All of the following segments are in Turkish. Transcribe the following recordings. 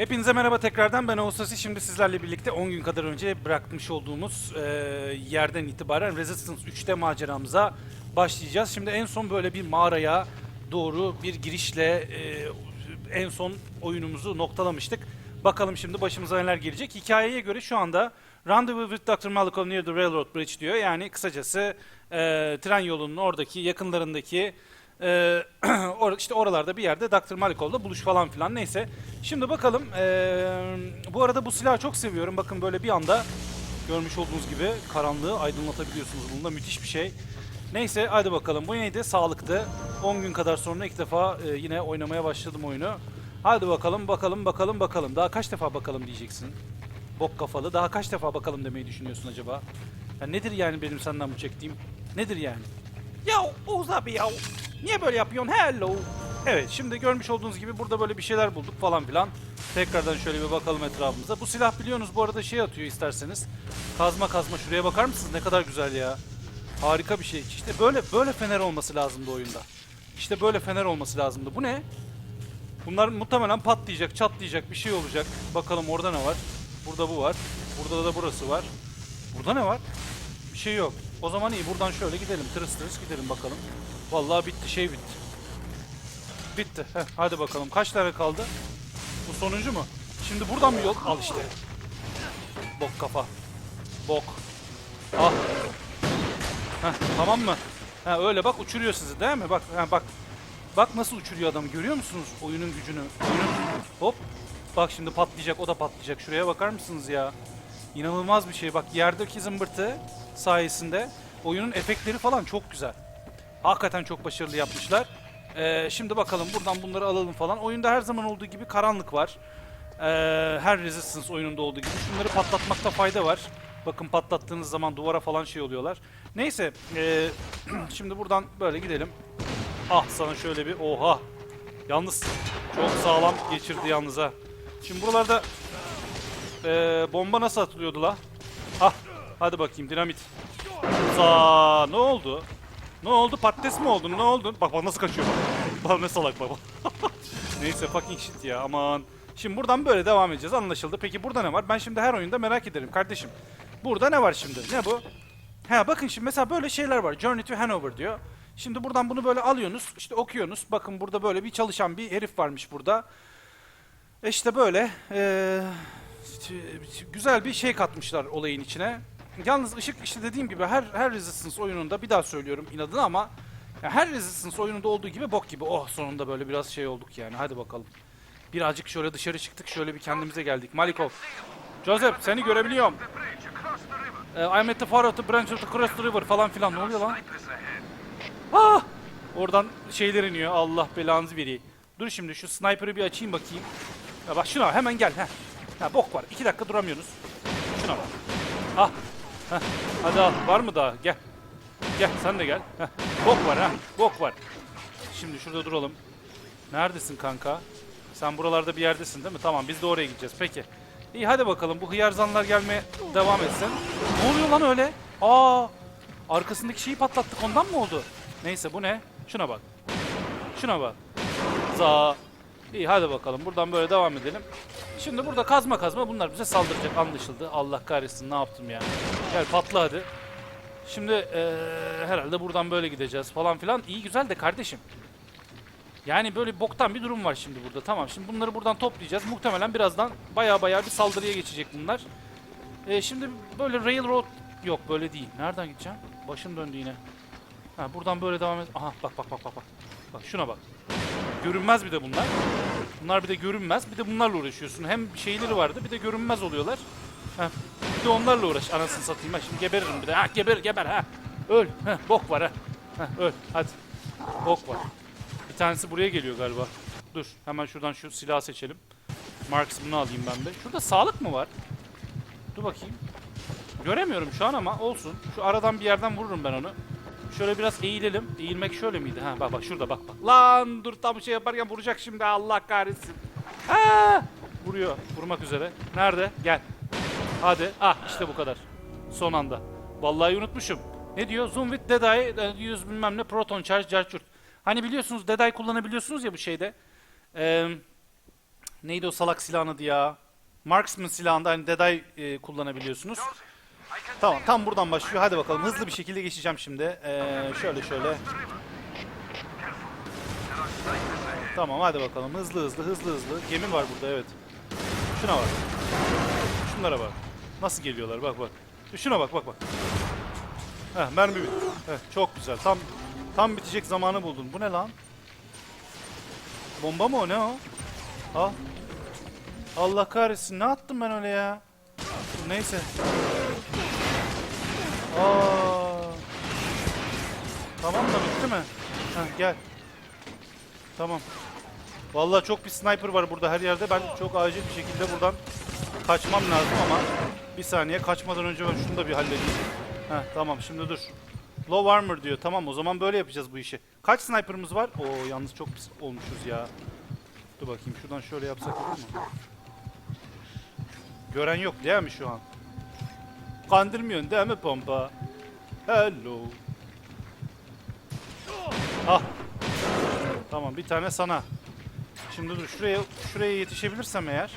Hepinize merhaba tekrardan ben Ağustos'u şimdi sizlerle birlikte 10 gün kadar önce bırakmış olduğumuz e, yerden itibaren Resistance 3'te maceramıza başlayacağız. Şimdi en son böyle bir mağaraya doğru bir girişle e, en son oyunumuzu noktalamıştık. Bakalım şimdi başımıza neler gelecek. Hikayeye göre şu anda Rendezvous with Dr. Malikov near the Railroad Bridge diyor. Yani kısacası e, tren yolunun oradaki yakınlarındaki ee, or- işte oralarda bir yerde Dr. Malikov'la buluş falan filan neyse. Şimdi bakalım. ee, bu arada bu silahı çok seviyorum. Bakın böyle bir anda görmüş olduğunuz gibi karanlığı aydınlatabiliyorsunuz. Bunda müthiş bir şey. Neyse hadi bakalım. Bu neydi? Sağlıktı. 10 gün kadar sonra ilk defa e, yine oynamaya başladım oyunu. Hadi bakalım bakalım bakalım bakalım. Daha kaç defa bakalım diyeceksin. Bok kafalı. Daha kaç defa bakalım demeyi düşünüyorsun acaba? Ya nedir yani benim senden bu çektiğim? Nedir yani? Ya Oğuz abi ya. Niye böyle yapıyorsun? Hello. Evet şimdi görmüş olduğunuz gibi burada böyle bir şeyler bulduk falan filan. Tekrardan şöyle bir bakalım etrafımıza. Bu silah biliyorsunuz bu arada şey atıyor isterseniz. Kazma kazma şuraya bakar mısınız? Ne kadar güzel ya. Harika bir şey. İşte böyle böyle fener olması lazımdı oyunda. İşte böyle fener olması lazımdı. Bu ne? Bunlar muhtemelen patlayacak, çatlayacak bir şey olacak. Bakalım orada ne var? Burada bu var. Burada da burası var. Burada ne var? Bir şey yok. O zaman iyi buradan şöyle gidelim. Tırıs tırıs gidelim bakalım. Vallahi bitti şey bitti. Bitti. Heh, hadi bakalım. Kaç tane kaldı? Bu sonuncu mu? Şimdi buradan mı yol? Al işte. Bok kafa. Bok. Ah. Heh, tamam mı? Ha öyle bak uçuruyor sizi değil mi? Bak ha, bak. Bak nasıl uçuruyor adamı görüyor musunuz? Oyunun gücünü. Oyunun... Hop. Bak şimdi patlayacak o da patlayacak. Şuraya bakar mısınız ya? İnanılmaz bir şey. Bak yerdeki zımbırtı sayesinde oyunun efektleri falan çok güzel. Hakikaten çok başarılı yapmışlar. Ee, şimdi bakalım buradan bunları alalım falan. Oyunda her zaman olduğu gibi karanlık var. Ee, her Resistance oyununda olduğu gibi. Şunları patlatmakta fayda var. Bakın patlattığınız zaman duvara falan şey oluyorlar. Neyse. ee, şimdi buradan böyle gidelim. Ah sana şöyle bir oha. Yalnız çok sağlam geçirdi yalnız ha. Şimdi buralarda ee, bomba nasıl atılıyordu la? Ah hadi bakayım dinamit. Za ne oldu? Ne oldu? Patates mi oldun? Ne oldu? Bak bak nasıl kaçıyor bak. Bak ne salak baba. Neyse fucking shit ya aman. Şimdi buradan böyle devam edeceğiz anlaşıldı. Peki burada ne var? Ben şimdi her oyunda merak ederim kardeşim. Burada ne var şimdi? Ne bu? Ha bakın şimdi mesela böyle şeyler var. Journey to Hanover diyor. Şimdi buradan bunu böyle alıyorsunuz. işte okuyorsunuz. Bakın burada böyle bir çalışan bir herif varmış burada. E işte böyle eee, güzel bir şey katmışlar olayın içine. Yalnız ışık işte dediğim gibi her her Resistance oyununda bir daha söylüyorum inadına ama ya her Resistance oyununda olduğu gibi bok gibi. Oh sonunda böyle biraz şey olduk yani. Hadi bakalım. Birazcık şöyle dışarı çıktık. Şöyle bir kendimize geldik. Malikov. Joseph seni görebiliyorum. Ee, I'm at the far of the branch of the cross the river falan filan. Ne oluyor lan? Ah! Oradan şeyler iniyor. Allah belanızı vereyim. Dur şimdi şu sniper'ı bir açayım bakayım. Ya bak şuna hemen gel. Heh. Ha bok var. İki dakika duramıyoruz. Şuna bak. Ah. Heh. Hadi al. Var mı daha? Gel. Gel sen de gel. Heh. Bok var ha. Bok var. Şimdi şurada duralım. Neredesin kanka? Sen buralarda bir yerdesin değil mi? Tamam biz de oraya gideceğiz. Peki. İyi hadi bakalım bu hıyarzanlar gelmeye devam etsin. Ne oluyor lan öyle? Aa! Arkasındaki şeyi patlattık ondan mı oldu? Neyse bu ne? Şuna bak. Şuna bak. Za. İyi hadi bakalım buradan böyle devam edelim. Şimdi burada kazma kazma bunlar bize saldıracak anlaşıldı. Allah kahretsin ne yaptım ya. Gel patla hadi. Şimdi eee, herhalde buradan böyle gideceğiz falan filan. İyi güzel de kardeşim. Yani böyle boktan bir durum var şimdi burada. Tamam şimdi bunları buradan toplayacağız. Muhtemelen birazdan baya baya bir saldırıya geçecek bunlar. Ee, şimdi böyle railroad yok böyle değil. Nereden gideceğim? Başım döndü yine. Ha buradan böyle devam et. Aha bak bak bak bak bak. Bak şuna bak. Görünmez bir de bunlar. Bunlar bir de görünmez. Bir de bunlarla uğraşıyorsun. Hem şeyleri vardı bir de görünmez oluyorlar. Ha, bir de onlarla uğraş. Anasını satayım. Ha, şimdi geberirim bir de. Ha geber geber ha. Öl. Ha, bok var ha. Ha, öl. Hadi. Bok var. Bir tanesi buraya geliyor galiba. Dur hemen şuradan şu silahı seçelim. Marksman'ı alayım ben de. Şurada sağlık mı var? Dur bakayım. Göremiyorum şu an ama olsun. Şu aradan bir yerden vururum ben onu. Şöyle biraz eğilelim. Eğilmek şöyle miydi? Ha bak bak şurada bak bak. Lan dur tam şey yaparken vuracak şimdi Allah kahretsin. Ha! Vuruyor. Vurmak üzere. Nerede? Gel. Hadi. Ah işte bu kadar. Son anda. Vallahi unutmuşum. Ne diyor? Zoom with Deadeye, e, 100 bilmem ne proton charge, charge Hani biliyorsunuz Deadeye kullanabiliyorsunuz ya bu şeyde. Eee Neydi o salak silahın adı ya? Marksman silahında hani Deday e, kullanabiliyorsunuz. Tamam tam buradan başlıyor. Hadi bakalım hızlı bir şekilde geçeceğim şimdi. Ee, şöyle şöyle. Tamam hadi bakalım hızlı hızlı hızlı hızlı. Gemi var burada evet. Şuna bak. Şunlara bak. Nasıl geliyorlar bak bak. Şuna bak bak bak. Heh mermi bitti. Heh, çok güzel. Tam tam bitecek zamanı buldun. Bu ne lan? Bomba mı o ne o? Al. Allah kahretsin ne attım ben öyle ya? Neyse. Aa. Tamam da bitti mi? Heh, gel. Tamam. Vallahi çok bir sniper var burada her yerde. Ben çok acil bir şekilde buradan kaçmam lazım ama bir saniye kaçmadan önce ben şunu da bir halledeyim. Heh, tamam şimdi dur. Low armor diyor. Tamam o zaman böyle yapacağız bu işi. Kaç sniper'ımız var? Oo yalnız çok pis olmuşuz ya. Dur bakayım şuradan şöyle yapsak olur mu? Gören yok değil mi şu an? Kandırmıyorsun değil mi pompa? Hello. Ah. Tamam bir tane sana. Şimdi dur şuraya şuraya yetişebilirsem eğer.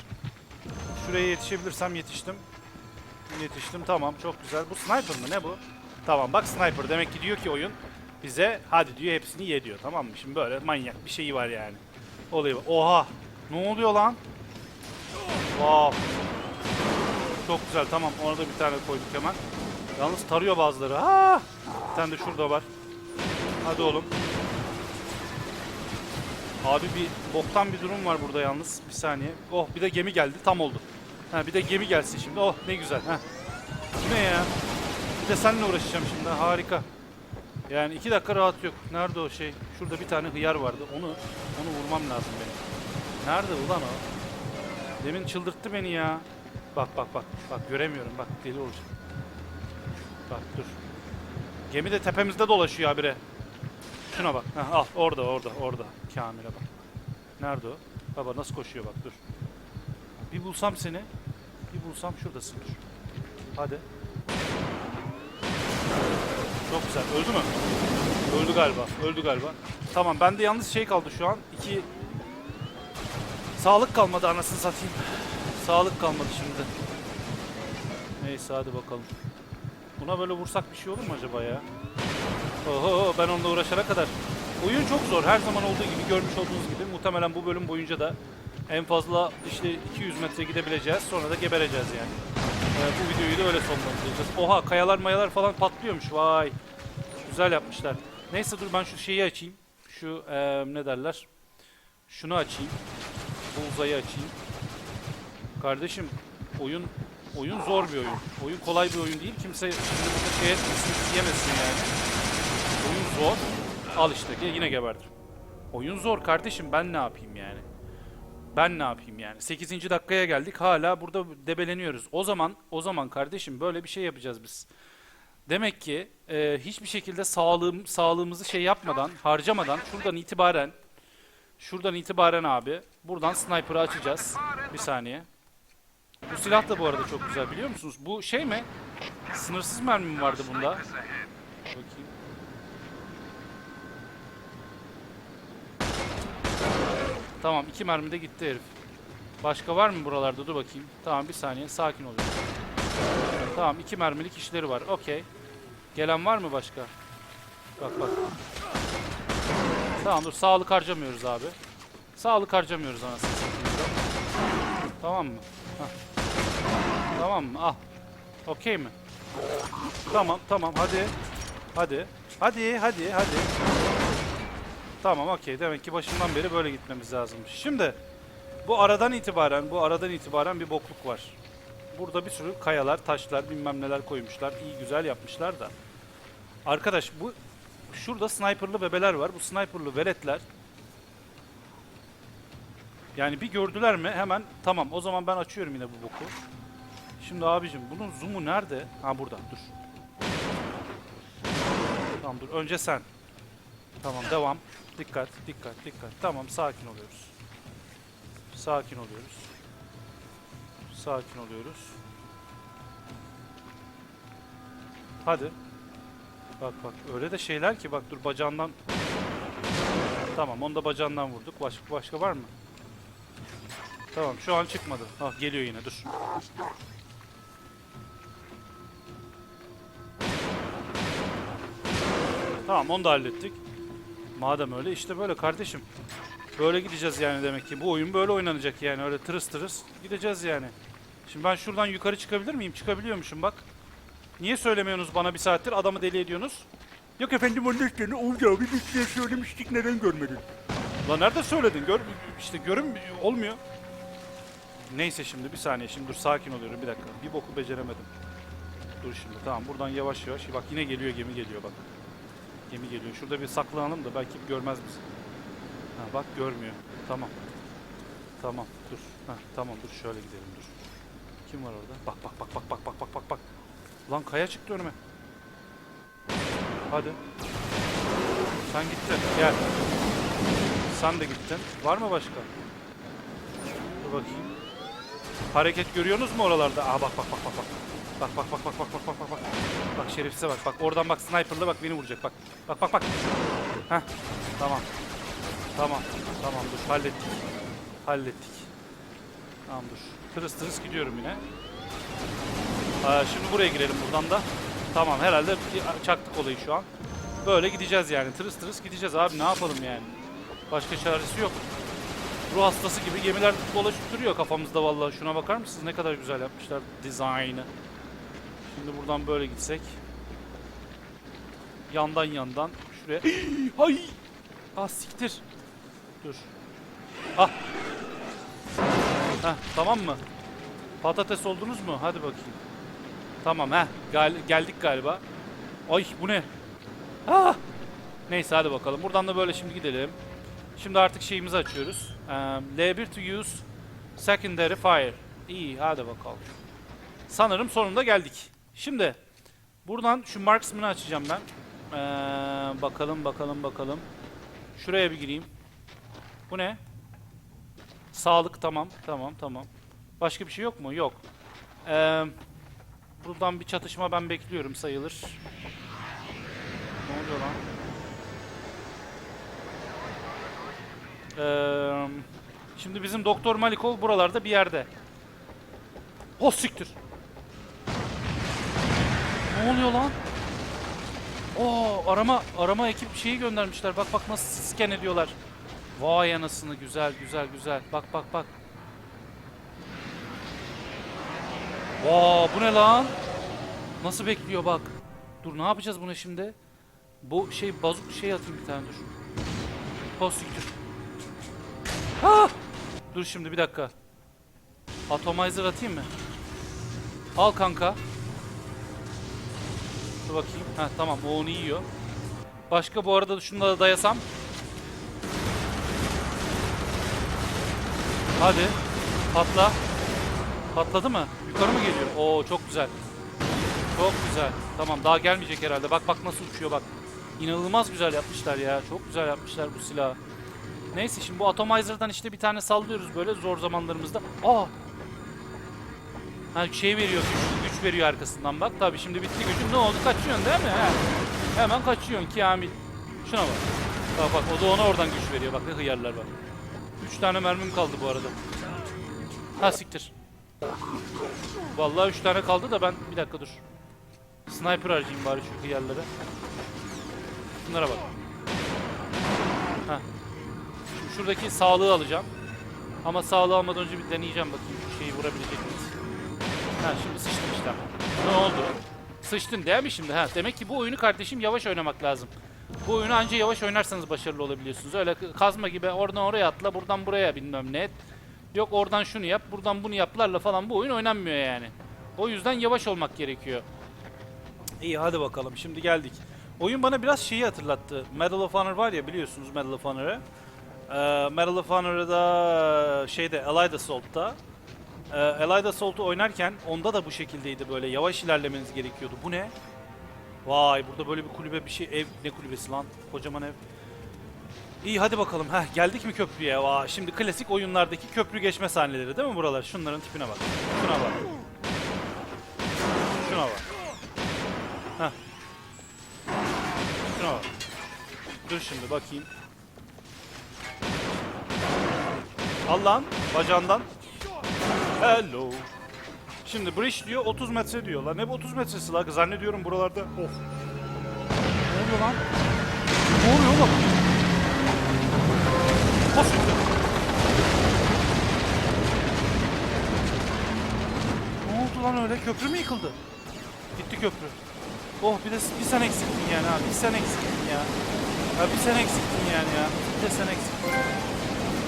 Şuraya yetişebilirsem yetiştim. Yetiştim tamam çok güzel. Bu sniper mı ne bu? Tamam bak sniper demek ki diyor ki oyun bize hadi diyor hepsini ye diyor tamam mı? Şimdi böyle manyak bir şeyi var yani. Olayı. Oha! Ne oluyor lan? Wow. Çok güzel tamam ona da bir tane koyduk hemen. Yalnız tarıyor bazıları. Ha! Bir tane de şurada var. Hadi oğlum. Abi bir boktan bir durum var burada yalnız. Bir saniye. Oh bir de gemi geldi. Tam oldu. Ha bir de gemi gelsin şimdi. Oh ne güzel. Ha. Ne ya? Bir de seninle uğraşacağım şimdi. Harika. Yani iki dakika rahat yok. Nerede o şey? Şurada bir tane hıyar vardı. Onu onu vurmam lazım benim. Nerede ulan o? Demin çıldırttı beni ya. Bak bak bak. Bak göremiyorum. Bak deli olacağım. Bak dur. Gemi de tepemizde dolaşıyor habire. Şuna bak. Heh, al orada orada orada. Kamil'e bak. Nerede o? Baba nasıl koşuyor bak dur. Bir bulsam seni. Bir bulsam şuradasın dur. Hadi. Çok güzel. Öldü mü? Öldü galiba. Öldü galiba. Tamam bende yalnız şey kaldı şu an. İki Sağlık kalmadı anasını satayım. Sağlık kalmadı şimdi. Neyse hadi bakalım. Buna böyle vursak bir şey olur mu acaba ya? Oho ben onunla uğraşana kadar. Oyun çok zor. Her zaman olduğu gibi görmüş olduğunuz gibi muhtemelen bu bölüm boyunca da en fazla işte 200 metre gidebileceğiz. Sonra da gebereceğiz yani. Ee, bu videoyu da öyle sonlandıracağız. Oha kayalar mayalar falan patlıyormuş. Vay. Güzel yapmışlar. Neyse dur ben şu şeyi açayım. Şu eee, ne derler? Şunu açayım. Bu uzayı açayım. Kardeşim oyun oyun zor bir oyun. Oyun kolay bir oyun değil. Kimse şimdi burada şey etmesin, yemesin yani. Oyun zor. Al işte yine geberdim. Oyun zor kardeşim ben ne yapayım yani? Ben ne yapayım yani? 8. dakikaya geldik hala burada debeleniyoruz. O zaman o zaman kardeşim böyle bir şey yapacağız biz. Demek ki e, hiçbir şekilde sağlığım sağlığımızı şey yapmadan, harcamadan şuradan itibaren şuradan itibaren abi buradan sniper'ı açacağız. Bir saniye. Bu silah da bu arada çok güzel biliyor musunuz? Bu şey mi? Sınırsız mermi mi vardı bunda? Bakayım. Tamam iki mermi de gitti herif. Başka var mı buralarda? Dur bakayım. Tamam bir saniye sakin oluyor. Tamam iki mermilik işleri var. Okey. Gelen var mı başka? Bak bak. Tamam dur sağlık harcamıyoruz abi. Sağlık harcamıyoruz anasını satayım. Tamam mı? Hah. Tamam mı? Al. Okey mi? Tamam tamam hadi. Hadi. Hadi hadi hadi. Tamam okey. Demek ki başından beri böyle gitmemiz lazımmış. Şimdi bu aradan itibaren bu aradan itibaren bir bokluk var. Burada bir sürü kayalar, taşlar, bilmem neler koymuşlar. İyi güzel yapmışlar da. Arkadaş bu şurada sniperlı bebeler var. Bu sniperlı veletler yani bir gördüler mi hemen tamam o zaman ben açıyorum yine bu boku. Şimdi abicim bunun zoom'u nerede? Ha burada dur. Tamam dur önce sen. Tamam devam. Dikkat dikkat dikkat. Tamam sakin oluyoruz. Sakin oluyoruz. Sakin oluyoruz. Hadi. Bak bak öyle de şeyler ki bak dur bacağından. Tamam onu da bacağından vurduk. Başka başka var mı? Tamam şu an çıkmadı. Ah geliyor yine dur. Tamam onu da hallettik. Madem öyle işte böyle kardeşim. Böyle gideceğiz yani demek ki. Bu oyun böyle oynanacak yani öyle tırıs tırıs gideceğiz yani. Şimdi ben şuradan yukarı çıkabilir miyim? Çıkabiliyormuşum bak. Niye söylemiyorsunuz bana bir saattir? Adamı deli ediyorsunuz. Yok efendim onun üstüne Oğuz abi biz size söylemiştik neden görmedin? Lan nerede söyledin? Gör işte görün olmuyor. Neyse şimdi bir saniye şimdi dur sakin oluyorum bir dakika. Bir boku beceremedim. Dur şimdi tamam buradan yavaş yavaş. Bak yine geliyor gemi geliyor bak. Gemi geliyor. Şurada bir saklanalım da belki görmez bizi. Ha bak görmüyor. Tamam. Tamam dur. Ha tamam dur şöyle gidelim dur. Kim var orada? Bak bak bak bak bak bak bak bak bak. Lan kaya çıktı önüme. Hadi. Sen gittin. Gel. Sen de gittin. Var mı başka? Dur bakayım. Hareket görüyorsunuz mu oralarda? Aa bak bak bak bak bak. Bak bak bak bak bak bak bak bak bak. Bak şerefsize bak. Bak oradan bak sniper'la bak beni vuracak bak. Bak bak bak. Heh. Tamam. Tamam. Tamam dur hallettik. Hallettik. Tamam dur. Tırıs tırıs gidiyorum yine. Aa, şimdi buraya girelim buradan da. Tamam herhalde çaktık olayı şu an. Böyle gideceğiz yani. Tırıs tırıs gideceğiz abi ne yapalım yani. Başka çaresi yok. Ruh hastası gibi gemiler dolaşıp duruyor kafamızda vallahi. Şuna bakar mısınız? Ne kadar güzel yapmışlar dizaynı. Şimdi buradan böyle gitsek. Yandan yandan şuraya. Hay! Ah siktir. Dur. Ah. Heh, tamam mı? Patates oldunuz mu? Hadi bakayım. Tamam heh. Gal- geldik galiba. Ay bu ne? Ah! Neyse hadi bakalım. Buradan da böyle şimdi gidelim. Şimdi artık şeyimizi açıyoruz. Eee, L1 to use secondary fire. İyi hadi bakalım. Sanırım sonunda geldik. Şimdi buradan şu marksman'ı açacağım ben. Eee, bakalım bakalım bakalım. Şuraya bir gireyim. Bu ne? Sağlık tamam tamam tamam. Başka bir şey yok mu? Yok. Eee buradan bir çatışma ben bekliyorum sayılır. Ne oluyor lan? Eee, şimdi bizim Doktor Malikov buralarda bir yerde. Oh siktir. Ne oluyor lan? Oo arama arama ekip şeyi göndermişler. Bak bak nasıl scan ediyorlar. Vay anasını güzel güzel güzel. Bak bak bak. Vaa bu ne lan? Nasıl bekliyor bak. Dur ne yapacağız buna şimdi? Bu şey bazuk şey atayım bir tane dur. Siktir. Ah! Dur şimdi bir dakika. Atomizer atayım mı? Al kanka. Dur bakayım. Ha tamam o onu yiyor. Başka bu arada şunu da dayasam. Hadi. Patla. Patladı mı? Yukarı mı geliyor? Oo çok güzel. Çok güzel. Tamam daha gelmeyecek herhalde. Bak bak nasıl uçuyor bak. İnanılmaz güzel yapmışlar ya. Çok güzel yapmışlar bu silahı. Neyse şimdi bu Atomizer'dan işte bir tane sallıyoruz böyle zor zamanlarımızda. Aa! Ha şey veriyor, güç, veriyor arkasından bak. Tabii şimdi bitti gücün ne oldu? Kaçıyorsun değil mi? He. Hemen kaçıyorsun Kamil. Şuna bak. Bak bak o da ona oradan güç veriyor. Bak ne hıyarlar var. Üç tane mermim kaldı bu arada. Ha siktir. Vallahi üç tane kaldı da ben bir dakika dur. Sniper harcayayım bari şu hıyarları. Bunlara bak. Heh. Şimdi şuradaki sağlığı alacağım. Ama sağlığı almadan önce bir deneyeceğim bakayım şu şeyi vurabilecek miyiz? Ha şimdi sıçtım işte. Ne oldu? Sıçtın değil mi şimdi? Ha demek ki bu oyunu kardeşim yavaş oynamak lazım. Bu oyunu anca yavaş oynarsanız başarılı olabiliyorsunuz. Öyle kazma gibi oradan oraya atla, buradan buraya bilmem ne. Yok oradan şunu yap, buradan bunu yaplarla falan bu oyun oynanmıyor yani. O yüzden yavaş olmak gerekiyor. İyi hadi bakalım şimdi geldik. Oyun bana biraz şeyi hatırlattı. Medal of Honor var ya biliyorsunuz Medal of Honor'ı. Ee, Medal of Honor'da şeyde Allied Assault'ta ee, Allied Assault'u oynarken onda da bu şekildeydi böyle yavaş ilerlemeniz gerekiyordu. Bu ne? Vay burada böyle bir kulübe bir şey ev ne kulübesi lan kocaman ev. İyi hadi bakalım. Heh, geldik mi köprüye? Vay, şimdi klasik oyunlardaki köprü geçme sahneleri değil mi buralar? Şunların tipine bak. Şuna bak. Şuna bak. Heh. Şuna bak. Dur şimdi bakayım. Al lan bacağından. Hello. Şimdi bridge diyor 30 metre diyor. Lan ne bu 30 metresi la? Zannediyorum buralarda. Of. Ne oluyor lan? Ne oluyor oğlum? Nasıl Ne oldu lan öyle? Köprü mü yıkıldı? Gitti köprü. Oh bir de bir sen eksiktin yani abi. Bir sen eksiktin ya. Ya bir sen eksiktin yani ya. Bir de sen eksiktin.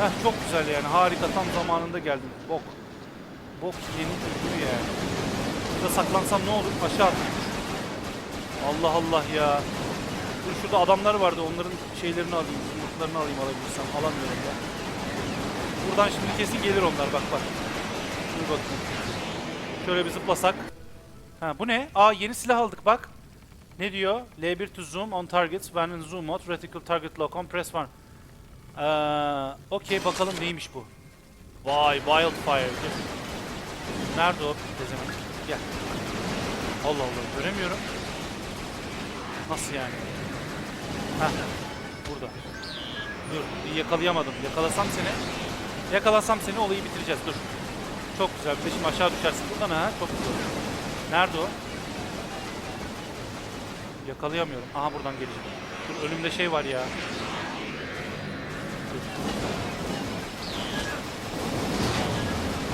Heh çok güzel yani. Harika tam zamanında geldin. Bok. Bok yeni köprü yani. Burada saklansam ne olur? Aşağı atlayayım. Allah Allah ya. Dur şurada adamlar vardı. Onların şeylerini alayım. Yumurtlarını alayım alabilirsem. Alamıyorum ya. Buradan şimdi kesin gelir onlar bak bak. Dur bakayım. Şöyle bir zıplasak. Ha bu ne? Aa yeni silah aldık bak. Ne diyor? L1 to zoom on targets when in zoom mode. Reticle target lock on press 1. Ee, Okey bakalım neymiş bu. Vay wildfire. Dur. Nerede o? Tezemek. Gel. Allah Allah göremiyorum. Nasıl yani? Heh. Burada. Dur yakalayamadım. Yakalasam seni. Yakalasam seni olayı bitireceğiz. Dur. Çok güzel. Bir de şimdi aşağı düşersin. Buradan ha. Çok güzel. Nerede o? Yakalayamıyorum. Aha buradan gelecek. Dur önümde şey var ya. Dur.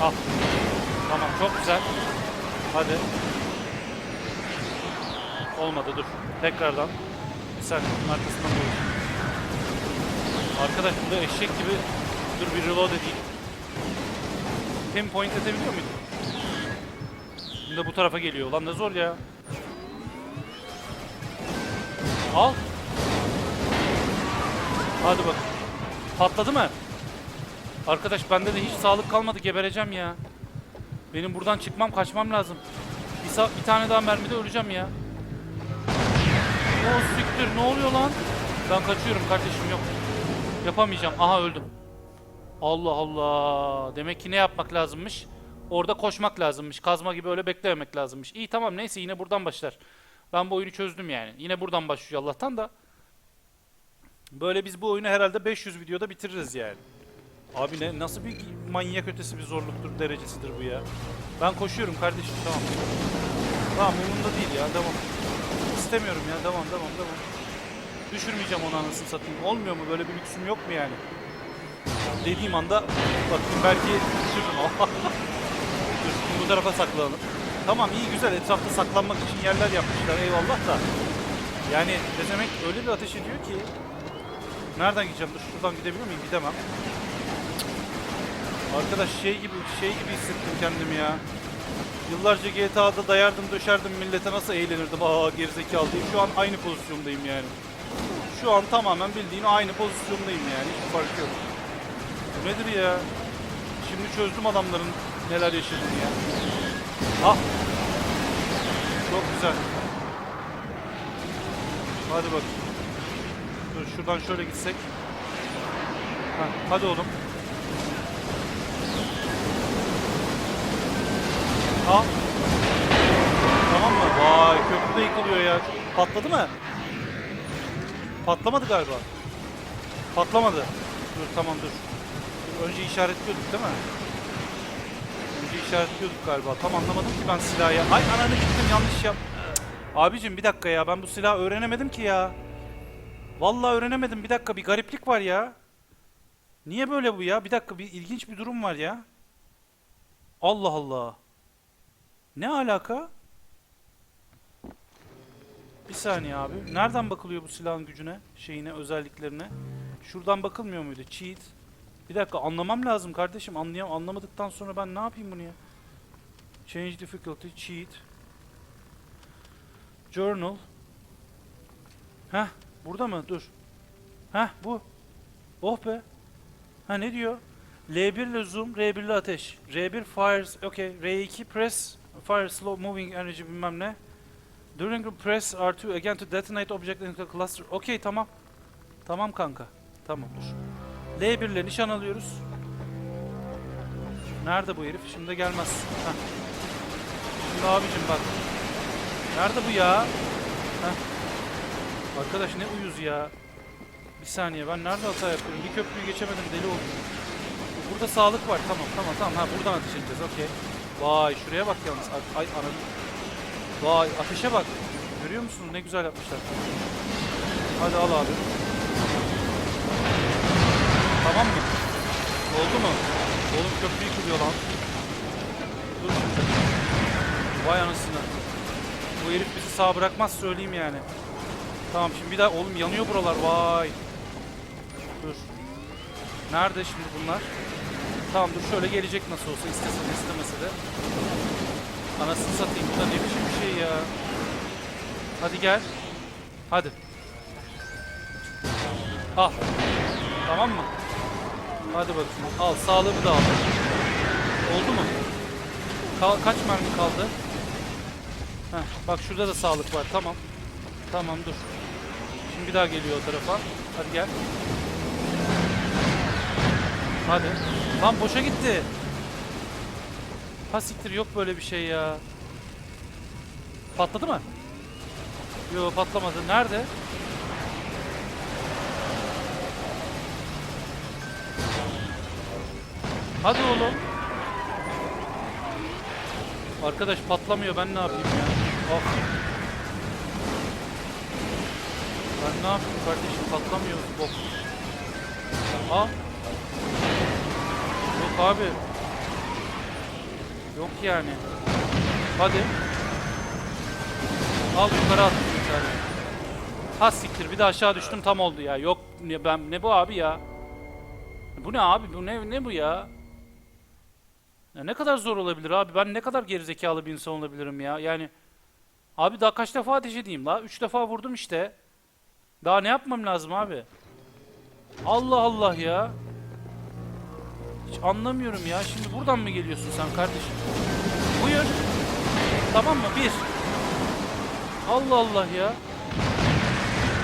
Al. Tamam çok güzel. Hadi. Olmadı dur. Tekrardan. Bir saniye arkasından dur. Arkadaş burada eşek gibi dur bir reload edeyim. Pinpoint edebiliyor muydum? Şimdi de bu tarafa geliyor. Lan ne zor ya. Al. Hadi bak. Patladı mı? Arkadaş bende de hiç sağlık kalmadı. Gebereceğim ya. Benim buradan çıkmam, kaçmam lazım. Bir, bir tane daha mermide öleceğim ya. O siktir ne oluyor lan? Ben kaçıyorum kardeşim yok. Yapamayacağım. Aha öldüm. Allah Allah. Demek ki ne yapmak lazımmış? Orada koşmak lazımmış. Kazma gibi öyle beklememek lazımmış. İyi tamam neyse yine buradan başlar. Ben bu oyunu çözdüm yani. Yine buradan başlıyor Allah'tan da. Böyle biz bu oyunu herhalde 500 videoda bitiririz yani. Abi ne nasıl bir manyak ötesi bir zorluktur derecesidir bu ya. Ben koşuyorum kardeşim tamam. Tamam umurumda değil ya devam. İstemiyorum ya devam devam devam. Düşürmeyeceğim onu anasını satayım. Olmuyor mu böyle bir lüksüm yok mu yani? Dediğim anda bakın belki şimdi bu tarafa saklanalım. Tamam iyi güzel etrafta saklanmak için yerler yapmışlar eyvallah da. Yani demek öyle bir ateş ediyor ki. Nereden gideceğim? Dur şuradan gidebiliyor muyum? Gidemem. Arkadaş şey gibi şey gibi hissettim kendimi ya. Yıllarca GTA'da dayardım döşerdim millete nasıl eğlenirdim aa gerizekalı diye. Şu an aynı pozisyondayım yani. Şu an tamamen bildiğin aynı pozisyondayım yani. Hiç fark yok. Bu nedir ya? Şimdi çözdüm adamların neler yaşadığını ya. Ah! Çok güzel. Hadi bak. Dur şuradan şöyle gitsek. Heh, hadi oğlum. Al. Tamam mı? Vay köprü de yıkılıyor ya. Patladı mı? Patlamadı galiba. Patlamadı. Dur tamam dur. Dur, Önce işaretliyorduk değil mi? Önce işaretliyorduk galiba. Tam anlamadım ki ben silahı ya. Ay ananı gittim yanlış yap. Abicim bir dakika ya ben bu silahı öğrenemedim ki ya. Vallahi öğrenemedim. Bir dakika bir gariplik var ya. Niye böyle bu ya? Bir dakika bir ilginç bir durum var ya. Allah Allah. Ne alaka? Bir saniye abi. Nereden bakılıyor bu silahın gücüne, şeyine, özelliklerine? Şuradan bakılmıyor muydu? Cheat. Bir dakika anlamam lazım kardeşim. Anlayam anlamadıktan sonra ben ne yapayım bunu ya? Change difficulty, cheat. Journal. Heh, burada mı? Dur. Heh, bu. Oh be. Ha ne diyor? L1 ile zoom, R1 ile ateş. R1 fires, okay. R2 press, fire slow moving energy bilmem ne. During press R2 again to detonate object in the cluster. Okay tamam. Tamam kanka. Tamam dur. L1 ile nişan alıyoruz. Nerede bu herif? Şimdi gelmez. Heh. Şimdi abicim bak. Nerede bu ya? Heh. Arkadaş ne uyuz ya. Bir saniye ben nerede hata yapıyorum? Bir köprüyü geçemedim deli oldum. Burada sağlık var. Tamam tamam tamam. Ha buradan ateş edeceğiz. Okey. Vay şuraya bak yalnız. Ay, ay ananı. Vay ateşe bak. Görüyor musunuz ne güzel yapmışlar. Hadi al abi. Tamam mı? Oldu mu? Oğlum köprüyü kırıyor lan. Dur. Vay anasını. Bu herif bizi sağ bırakmaz söyleyeyim yani. Tamam şimdi bir daha oğlum yanıyor buralar vay. Dur. Nerede şimdi bunlar? Tamam dur şöyle gelecek nasıl olsa istese de istemese de. Anasını satayım bu da ne biçim bir şey ya. Hadi gel. Hadi. Al. Tamam mı? Hadi bakayım. Al sağlığımı da al. Oldu mu? Ka- kaç mermi kaldı? Heh, bak şurada da sağlık var. Tamam. Tamam dur. Şimdi bir daha geliyor o tarafa. Hadi gel. Hadi. Lan boşa gitti. Ha siktir yok böyle bir şey ya. Patladı mı? Yok patlamadı. Nerede? Hadi oğlum. Arkadaş patlamıyor ben ne yapayım ya? Of. Ben ne yapayım kardeşim patlamıyor bok. Ha? Abi. Yok yani. Hadi. Al yukarı at bir tane. Ha siktir bir de aşağı düştüm tam oldu ya. Yok ne ben ne bu abi ya? Bu ne abi? Bu ne ne bu ya? Ya ne kadar zor olabilir abi? Ben ne kadar gerizekalı bir insan olabilirim ya? Yani abi daha kaç defa ateş edeyim la? Üç defa vurdum işte. Daha ne yapmam lazım abi? Allah Allah ya. Hiç anlamıyorum ya. Şimdi buradan mı geliyorsun sen kardeşim? Buyur. Tamam mı? Bir. Allah Allah ya.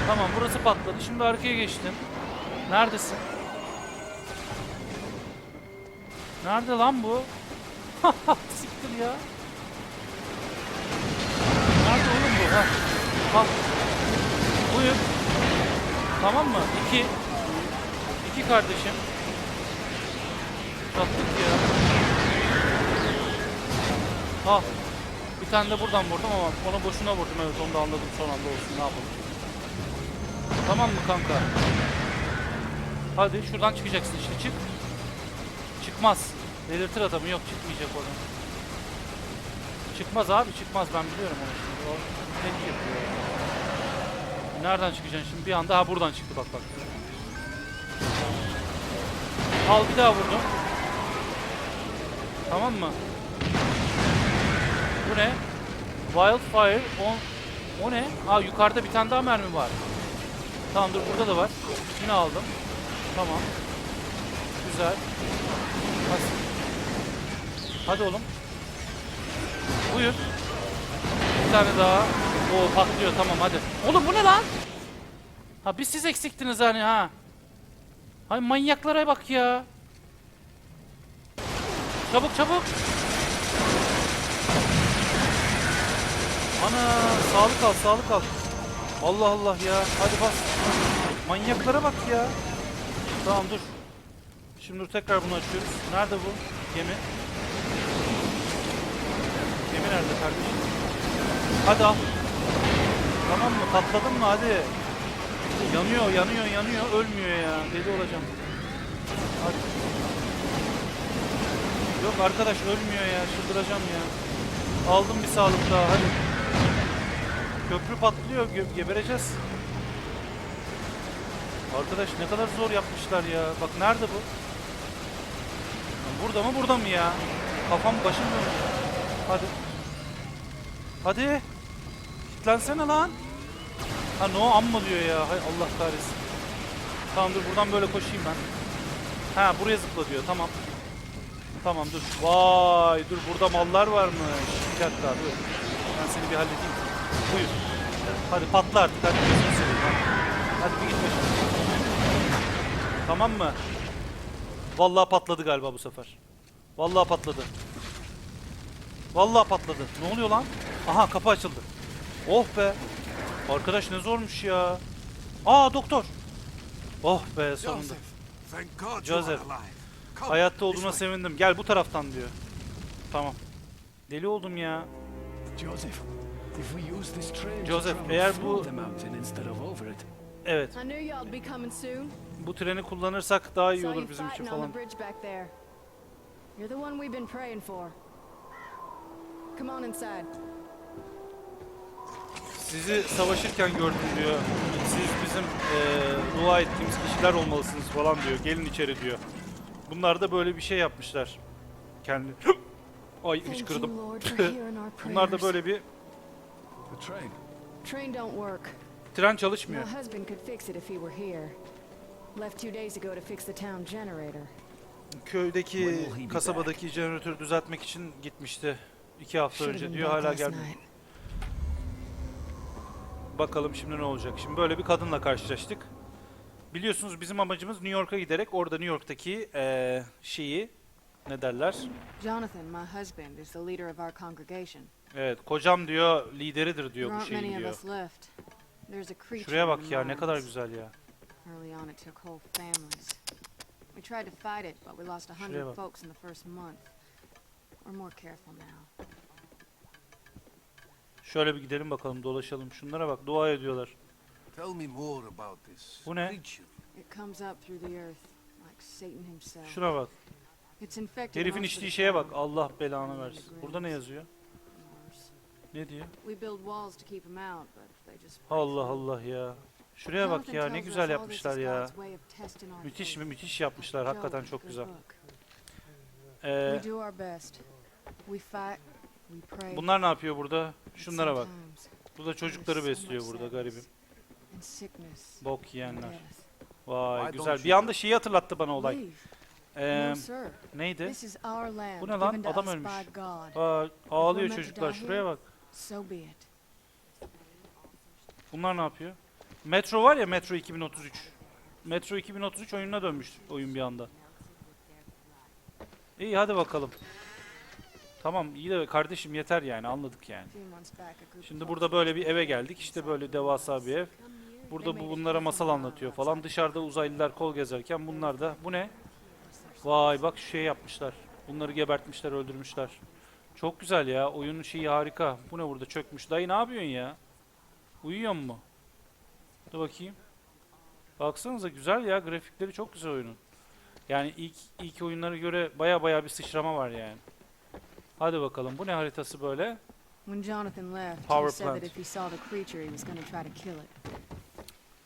Tamam burası patladı. Şimdi arkaya geçtim. Neredesin? Nerede lan bu? Siktir ya. Nerede oğlum bu? Ha. Al. Buyur. Tamam mı? İki. İki kardeşim. Çattık ya. Al. Bir tane de buradan vurdum ama ona boşuna vurdum evet onu da anladım son anda olsun ne yapalım. Tamam mı kanka? Hadi şuradan çıkacaksın işte çık. Çıkmaz. Belirtir adamı yok çıkmayacak oradan. Çıkmaz abi çıkmaz ben biliyorum onu şimdi. O tek yapıyor. Nereden çıkacaksın şimdi? Bir anda ha buradan çıktı bak bak. Al bir daha vurdum. Tamam mı? Bu ne? Wildfire on... O ne? Aa yukarıda bir tane daha mermi var. Tamam dur burada da var. Yine aldım. Tamam. Güzel. Hadi. Hadi oğlum. Buyur. Bir tane daha. Oo patlıyor tamam hadi. Oğlum bu ne lan? Ha biz siz eksiktiniz hani ha. Hay manyaklara bak ya. Çabuk çabuk. Ana sağlık al sağlık al. Allah Allah ya. Hadi bas. Manyaklara bak ya. Tamam dur. Şimdi dur tekrar bunu açıyoruz. Nerede bu gemi? Gemi nerede kardeşim? Hadi al. Tamam mı? Patladın mı? Hadi. Yanıyor, yanıyor, yanıyor. Ölmüyor ya. Deli olacağım. Hadi. Yok arkadaş ölmüyor ya. Çıldıracağım ya. Aldım bir sağlık daha. Hadi. Köprü patlıyor. Gö- gebereceğiz. Arkadaş ne kadar zor yapmışlar ya. Bak nerede bu? Burada mı burada mı ya? Kafam başım dönüyor. Hadi. Hadi. Kitlensene lan. Ha no amma diyor ya. Hay Allah kahretsin. Tamam dur buradan böyle koşayım ben. Ha buraya zıpla diyor. Tamam. Tamam dur. Vay dur burada mallar varmış. Bir dakika dur. Ben seni bir halledeyim. Buyur. Hadi patla artık. Hadi gözünü seveyim. Hadi. Hadi bir git başına. Tamam mı? Vallahi patladı galiba bu sefer. Vallahi patladı. Vallahi patladı. Ne oluyor lan? Aha kapı açıldı. Oh be. Arkadaş ne zormuş ya. Aa doktor. Oh be sonunda. Joseph, Hayatta olduğuna sevindim. Gel bu taraftan diyor. Tamam. Deli oldum ya. Joseph, if we use this train Joseph, eğer bu- Evet. Bu treni kullanırsak daha iyi olur bizim için falan. the bridge back there. You're the one we've been praying for. Come on inside. Sizi savaşırken gördüm diyor. Siz bizim eee, dua ettiğimiz kişiler olmalısınız falan diyor. Gelin içeri diyor. Bunlar da böyle bir şey yapmışlar. Kendi... Ay hearing our Bunlar da böyle bir the train. Train don't work. tren My çalışmıyor. husband could fix it if he were here. Left two days ago to fix the town generator. Köydeki, kasabadaki jeneratörü düzeltmek için gitmişti. iki hafta önce diyor hala night. Bakalım şimdi ne olacak. Şimdi böyle bir kadınla karşılaştık. Biliyorsunuz bizim amacımız New York'a giderek orada New York'taki eee, şeyi ne derler? Jonathan, my husband, is the leader of our congregation. Evet, kocam diyor lideridir diyor There bu aren't many şeyin of diyor. us left. There's a creature Şuraya in bak the ya ne kadar güzel ya. Early on, it took whole families. We tried to fight it, but we lost a Şuraya hundred folks in the first month. We're more careful now. Şöyle bir gidelim bakalım dolaşalım. Şunlara bak dua ediyorlar. Tell me more about this Bu ne? creature. It comes up through the earth, like Satan himself. Şuna bak. It's infected Herifin most of içtiği the şeye bak. Allah belanı versin. Burada ne yazıyor? Ne diyor? We build walls to keep 'em out, but they just break Allah. Allah ya. Şuraya bak ya ne güzel yapmışlar ya. Müthiş mi müthiş yapmışlar. Hakikaten çok güzel. Ee, We do our best. We fight, we pray. bunlar ne yapıyor burada? Şunlara bak. sometimes Burada çocukları besliyor burada garibim. Bok yiyenler. Vay güzel. don't Bir you- anda şeyi hatırlattı bana olay. Ee, sir. neydi? This is our land, Bu ne lan? Adam ölmüş. by God. Aa, ağlıyor çocuklar. Şuraya bak. So be it. Bunlar ne yapıyor? Metro var ya Metro 2033. Metro 2033 oyununa dönmüş oyun bir anda. İyi hadi bakalım. Tamam iyi de kardeşim yeter yani anladık yani. Şimdi burada böyle bir eve geldik. İşte böyle devasa bir ev. Burada bu bunlara masal anlatıyor falan. Dışarıda uzaylılar kol gezerken bunlar da bu ne? Vay bak şu şey yapmışlar. Bunları gebertmişler, öldürmüşler. Çok güzel ya. Oyunun şeyi harika. Bu ne burada çökmüş. Dayı ne yapıyorsun ya? Uyuyor mu? Dur bakayım. Baksanıza güzel ya. Grafikleri çok güzel oyunun. Yani ilk ilk oyunlara göre baya baya bir sıçrama var yani. Hadi bakalım. Bu ne haritası böyle? When Jonathan left, he said that if he saw the creature, he was going to try to kill it.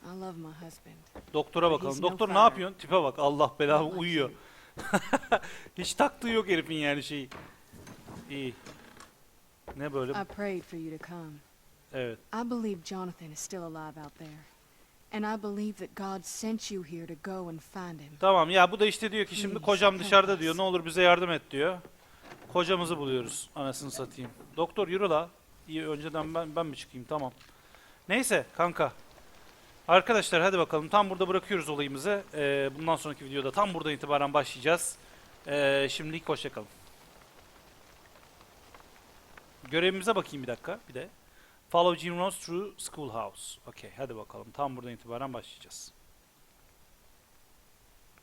I love my husband. Doktora bakalım. no Doktor ne yapıyorsun? Tipe bak. Allah Unlike uyuyor. Hiç taktığı yok herifin yani şeyi. İyi. Ne böyle? I prayed for you to come. Evet. I believe Jonathan is still alive out there. And I believe that God sent you here to go and find him. Tamam ya bu da işte diyor ki şimdi kocam dışarıda diyor. Ne olur bize yardım et diyor. Kocamızı buluyoruz. Anasını satayım. Doktor yürü la. İyi önceden ben ben mi çıkayım? Tamam. Neyse kanka. Arkadaşlar hadi bakalım. Tam burada bırakıyoruz olayımızı. Ee, bundan sonraki videoda tam buradan itibaren başlayacağız. Ee, şimdilik hoşçakalın. Görevimize bakayım bir dakika. Bir de. Follow Jim Ross through Schoolhouse. Okey hadi bakalım. Tam buradan itibaren başlayacağız.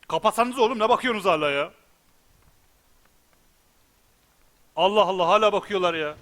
Kapatsanız oğlum ne bakıyorsunuz hala ya? Allah Allah hala bakıyorlar ya.